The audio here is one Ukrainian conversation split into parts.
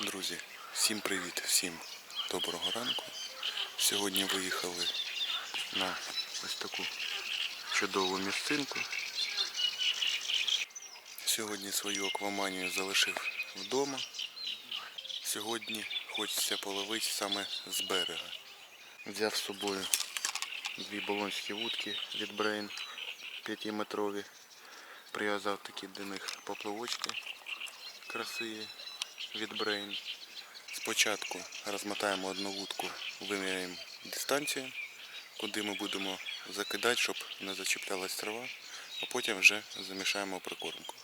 Друзі, всім привіт, всім доброго ранку. Сьогодні виїхали на ось таку чудову місцинку. Сьогодні свою акваманію залишив вдома. Сьогодні хочеться половити саме з берега. Взяв з собою дві болонські вудки від Brain 5-метрові. Прив'язав такі до них поплавочки красиві від Brain. Спочатку розмотаємо одну вудку, виміряємо дистанцію, куди ми будемо закидати, щоб не зачіплялась трава, а потім вже замішаємо прикормку.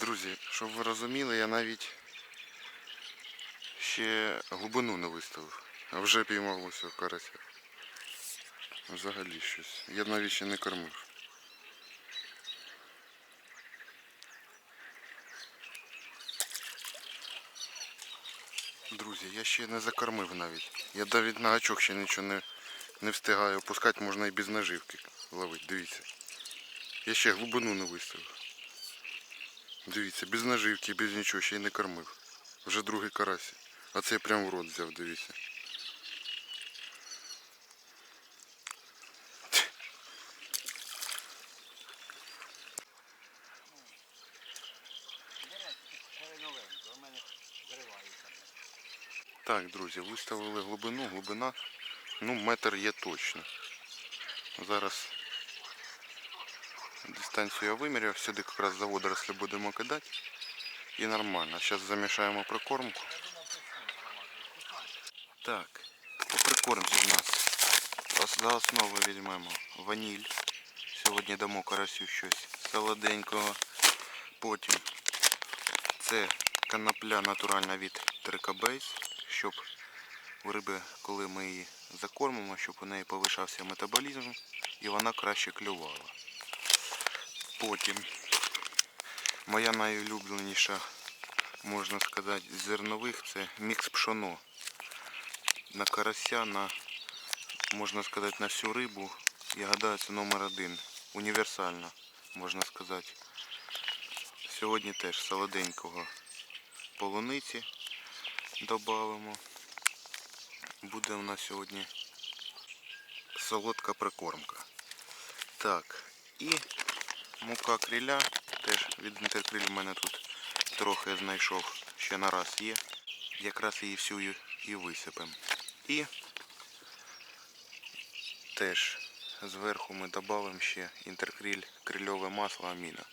Друзі, щоб ви розуміли, я навіть ще глибину не виставив, а вже піймав ось карася. Взагалі щось. Я навіть ще не кормив. Друзі, я ще не закормив навіть. Я навіть на гачок ще нічого не, не встигаю. Пускати можна і без наживки ловити. Дивіться. Я ще глибину не виставив. Дивіться, без наживки, без нічого, ще й не кормив. Вже другий карась. А це я прям в рот взяв, дивіться. Так, друзі, виставили глибину, глибина, ну, метр є точно. Зараз дистанцію я виміряв, сюди якраз за водорослі будемо кидати. І нормально. Зараз замішаємо прикормку. Так, прикормці в нас за основу візьмемо ваніль. Сьогодні дамо карасю щось солоденького. Потім це канапля натуральна від Трикабейс, щоб у риби, коли ми її закормимо, щоб у неї повишався метаболізм і вона краще клювала. Потім моя найулюбленіша, можна сказати, з зернових це мікс пшоно. На карася, на, можна сказати, на всю рибу. Я гадаю, це номер один. Універсальна, можна сказати. Сьогодні теж солоденького полуниці додамо. Буде у нас сьогодні солодка прикормка. Так, і мука криля, теж від інтеркриль у мене тут трохи знайшов, ще на раз є. Якраз її всю і висипемо. І теж зверху ми додамо ще інтеркриль крильове масло аміна.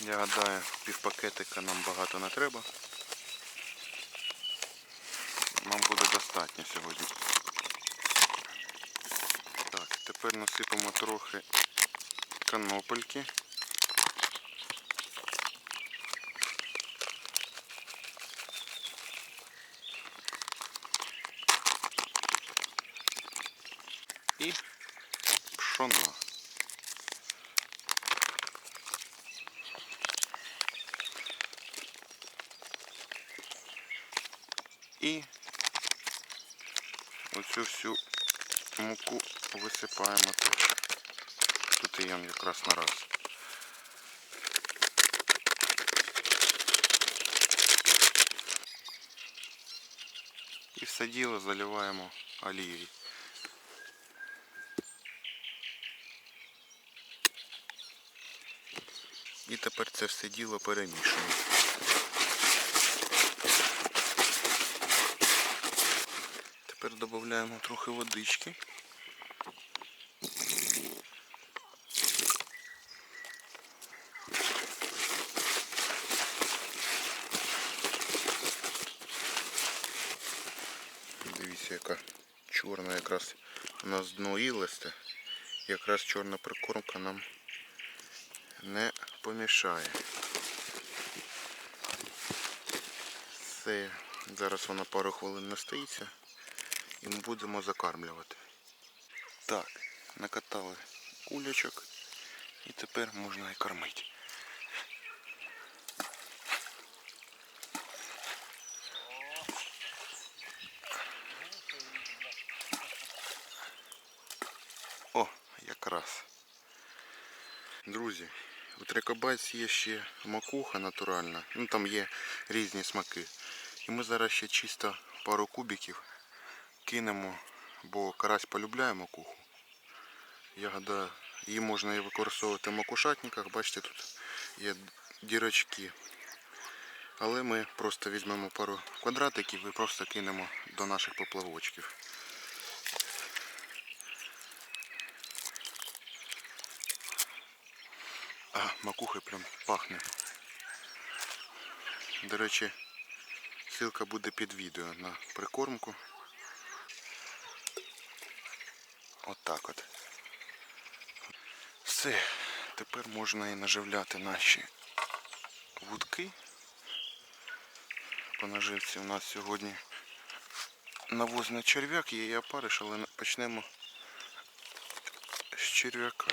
Я гадаю, півпакетика нам багато не треба. Нам буде достатньо сьогодні. Так, тепер насипемо трохи канопельки. І пшона. І оцю всю муку висипаємо теж. Тут її якраз на раз. І все діло заливаємо олією. І тепер це все діло перемішуємо. Додаємо трохи водички. Дивіться, яка чорна якраз у нас дно ілисте. Якраз чорна прикормка нам не помішає. Все, зараз вона пару хвилин настоїться і ми будемо закармлювати. Так, накатали кулячок і тепер можна і кормити. О, якраз. Друзі, у трекобайці є ще макуха натуральна. Ну там є різні смаки. І ми зараз ще чисто пару кубиків кинемо, бо карась полюбляє макуху. Я гадаю, її можна і використовувати в макушатниках. Бачите, тут є дірочки. Але ми просто візьмемо пару квадратиків і просто кинемо до наших поплавочків. А, макухи прям пахне. До речі, ссылка буде під відео на прикормку. Отак от. Все, тепер можна і наживляти наші вудки. По наживці у нас сьогодні навозний черв'як, є і опариш, але почнемо з черв'яка.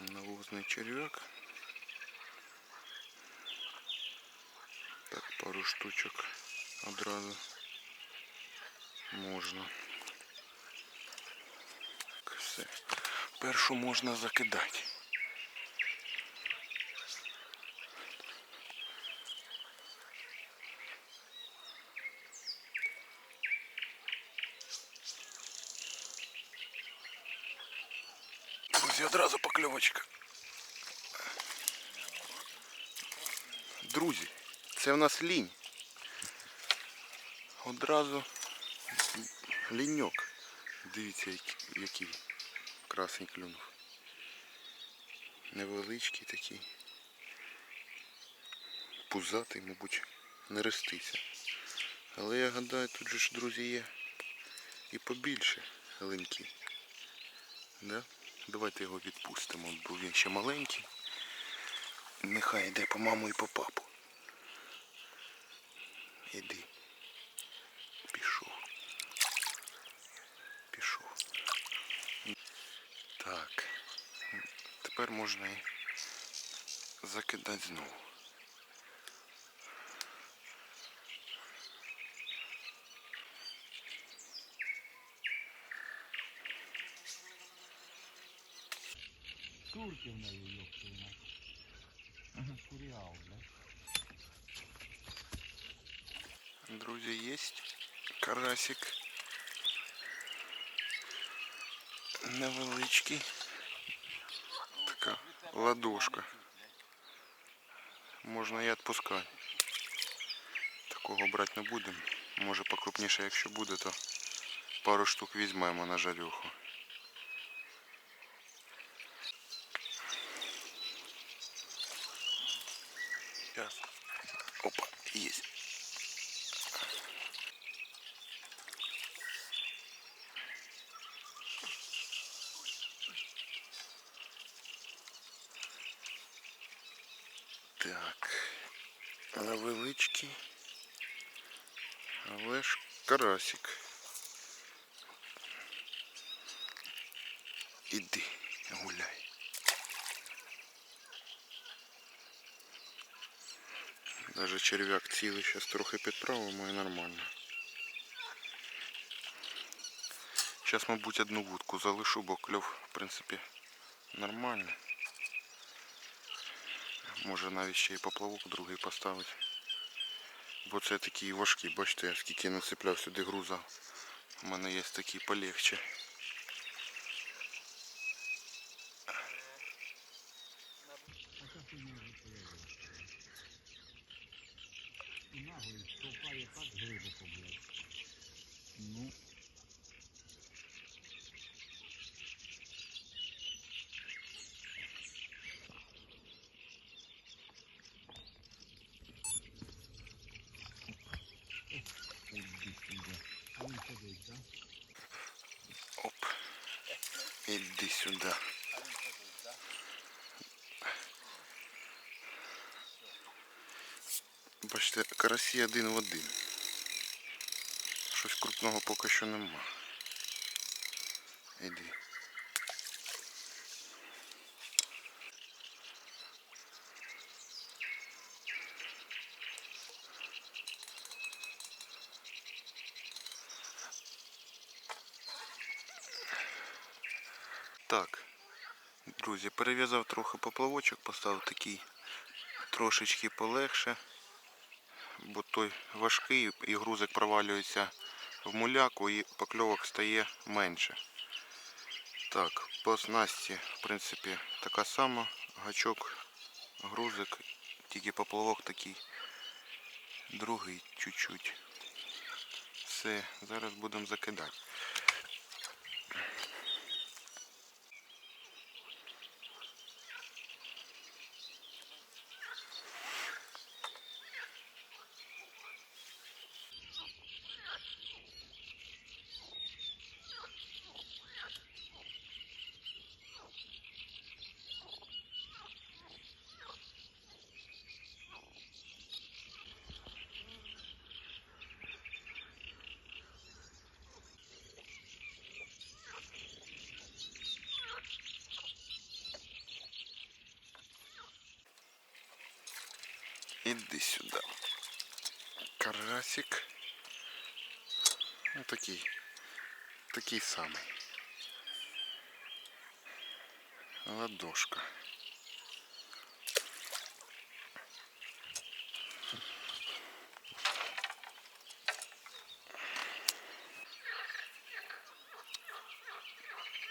навозний черв'як. Пару штучок одразу можна. Так, все. Першу можна закидати. Друзі, одразу покльовочка. Друзі, це у нас лінь. Одразу ліньок. Дивіться, який- красень клюнув. Невеличкий такий. Пузатий, мабуть, не реститься. Але я гадаю, тут же ж, друзі, є і побільше линьки. Да? Давайте його відпустимо, бо він ще маленький. Нехай йде по маму і по папу. Іди. Пішов. Пішов. Так. Тепер можна і закидати знову. Турки в неї ёптуна. Куріал, да? Друзі, є карасик. Невеличкий. Така ладошка. Можна і відпускати. Такого брати не будемо. Може покрупніше, якщо буде, то пару штук візьмемо на жарюху. Але ж карасик. Іди, гуляй. Даже черв'як цілий, зараз трохи підправимо і нормально. Зараз, мабуть, одну вудку залишу, бо кльов, в принципі, нормальний. Може навіть ще й поплавок другий поставити. Бо це такі важкі, бачите, я скільки насипляв сюди груза. У мене є такі полегче. наглий, штовхає так. Іди сюди. А він сидить, да? Оп. Іди сюда. Бачите, карасі один в один. Щось крупного поки що нема. Іди. Так, друзі, перев'язав трохи поплавочок, поставив такий трошечки полегше, бо той важкий і грузик провалюється в муляку і покльовок стає менше. Так, по снасті, в принципі, така сама. Гачок, грузик, тільки поплавок такий. Другий чуть-чуть. Все, зараз будемо закидати. Іди сюди. Карасик. Ну такий. Такий самий. Ладошка.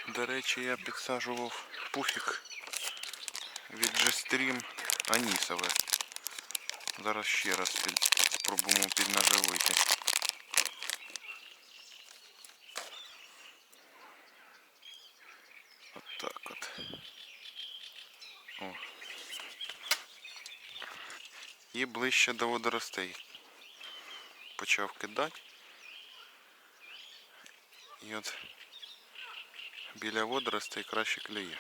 До речі, я підсаджував пуфік від Джестрім Анісове. Зараз ще раз спробуємо піднаживити. От от. О. І ближче до водоростей. Почав кидати. І от біля водоростей краще клює.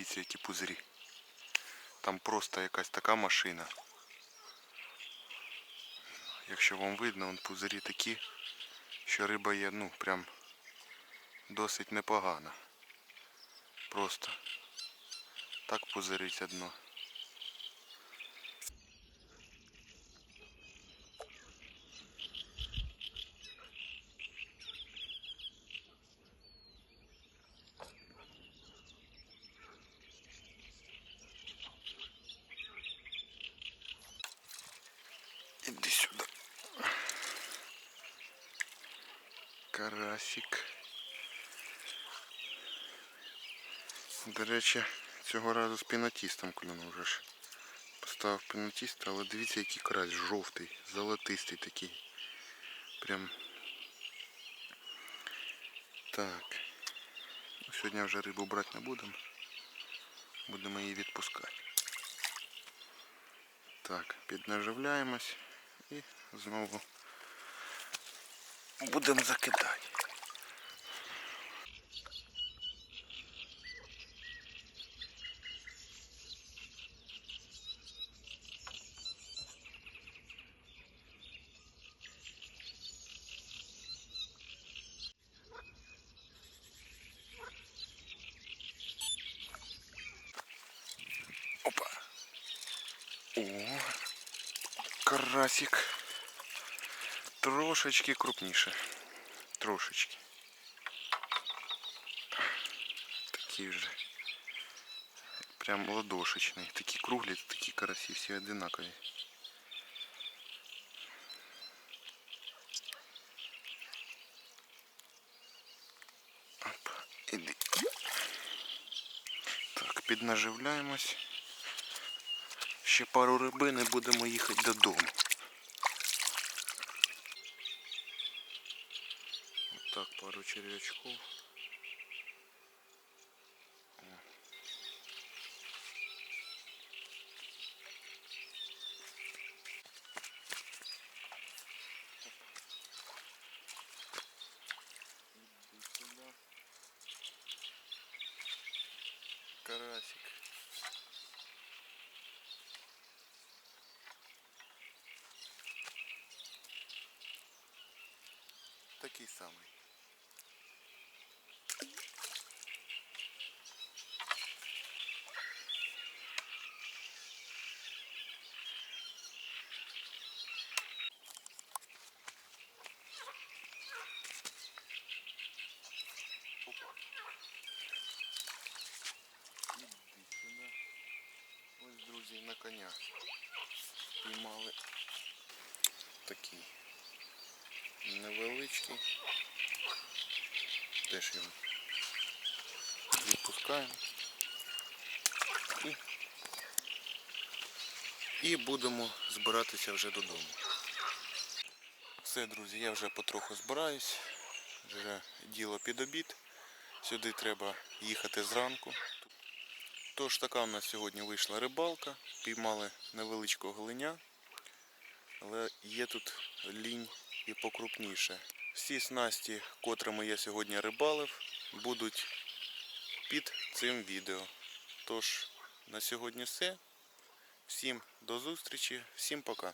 Дивіться, які пузирі. Там просто якась така машина. Якщо вам видно, вон пузирі такі, що риба є, ну, прям досить непогана. Просто так пузириться дно. Іди сюди. Карасик. До речі, цього разу з пінатістом клюнув вже. Поставив пінатіста, але дивіться, який карась жовтий, золотистий такий. Прям. Так. Сьогодні вже рибу брати не будемо. Будемо її відпускати. Так, піднаживляємось і знову будемо закидати. Трошечки крупніше. Трошечки. Такий вже. Прям ладошечний. Такі круглі, такі карасі, всі одинакові. Оп, іди. Так, піднаживляємось. Ще пару рибин і будемо їхати додому. Так, пару черв'ячків. Иди сюда. Карасик. Такий самий. Іди сюди. На коня. Піймали такий невеличкий. Теж його відпускаємо. І, і будемо збиратися вже додому. Все, друзі, я вже потроху збираюсь. Вже діло під обід. Сюди треба їхати зранку. Тож така у нас сьогодні вийшла рибалка. Піймали невеличкого глиня, але є тут лінь і покрупніше. Всі снасті, котрими я сьогодні рибалив, будуть під цим відео. Тож на сьогодні все. Всім до зустрічі, всім пока.